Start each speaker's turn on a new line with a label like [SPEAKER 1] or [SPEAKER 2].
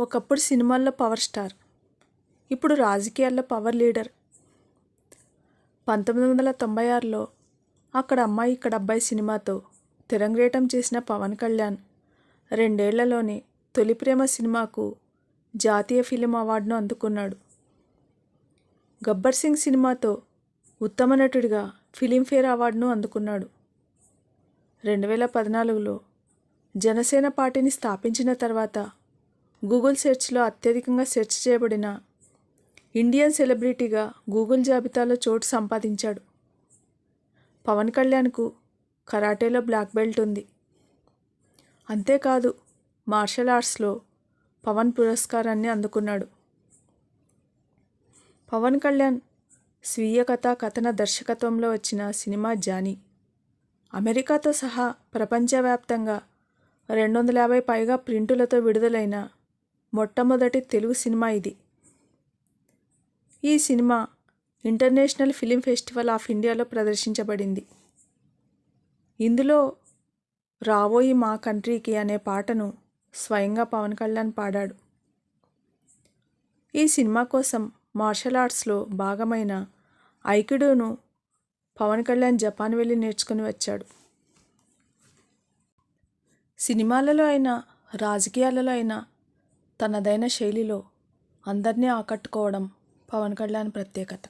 [SPEAKER 1] ఒకప్పుడు సినిమాల్లో power star ఇప్పుడు రాజకీయాల్లో పవర్ లీడర్. పంతొమ్మిది వందల తొంభై ఆరులో అక్కడ అమ్మాయి ఇక్కడ అబ్బాయి సినిమాతో తిరంగేటం చేసిన పవన్ కళ్యాణ్ రెండేళ్ళలోనే తొలి ప్రేమ సినిమాకు జాతీయ ఫిలిం అవార్డును అందుకున్నాడు. గబ్బర్ సింగ్ సినిమాతో ఉత్తమ నటుడిగా ఫిలింఫేర్ అవార్డును అందుకున్నాడు. రెండు వేల పద్నాలుగులో జనసేన పార్టీని స్థాపించిన తర్వాత గూగుల్ సెర్చ్లో అత్యధికంగా సెర్చ్ చేయబడిన ఇండియన్ సెలబ్రిటీగా గూగుల్ జాబితాలో చోటు సంపాదించాడు. పవన్ కళ్యాణ్కు కరాటేలో బ్లాక్ బెల్ట్ ఉంది. అంతేకాదు మార్షల్ ఆర్ట్స్లో పవన్ పురస్కారాన్ని అందుకున్నాడు. పవన్ కళ్యాణ్ స్వీయ కథా కథన దర్శకత్వంలో వచ్చిన సినిమా జానీ. అమెరికాతో సహా ప్రపంచవ్యాప్తంగా రెండు వందల యాభై పైగా ప్రింటులతో విడుదలైన మొట్టమొదటి తెలుగు సినిమా ఇది. ఈ cinema international film festival of ఇండియాలో ప్రదర్శించబడింది. ఇందులో రావోయి మా కంట్రీకి అనే పాటను స్వయంగా పవన్ కళ్యాణ్ పాడాడు. ఈ సినిమా కోసం మార్షల్ ఆర్ట్స్లో భాగమైన ఐకిడోను పవన్ కళ్యాణ్ జపాన్ వెళ్ళి నేర్చుకుని వచ్చాడు. సినిమాలలో అయినా రాజకీయాలలో అయినా తనదైన శైలిలో అందరినీ ఆకట్టుకోవడం పవన్ కళ్యాణ్ ప్రత్యేకత.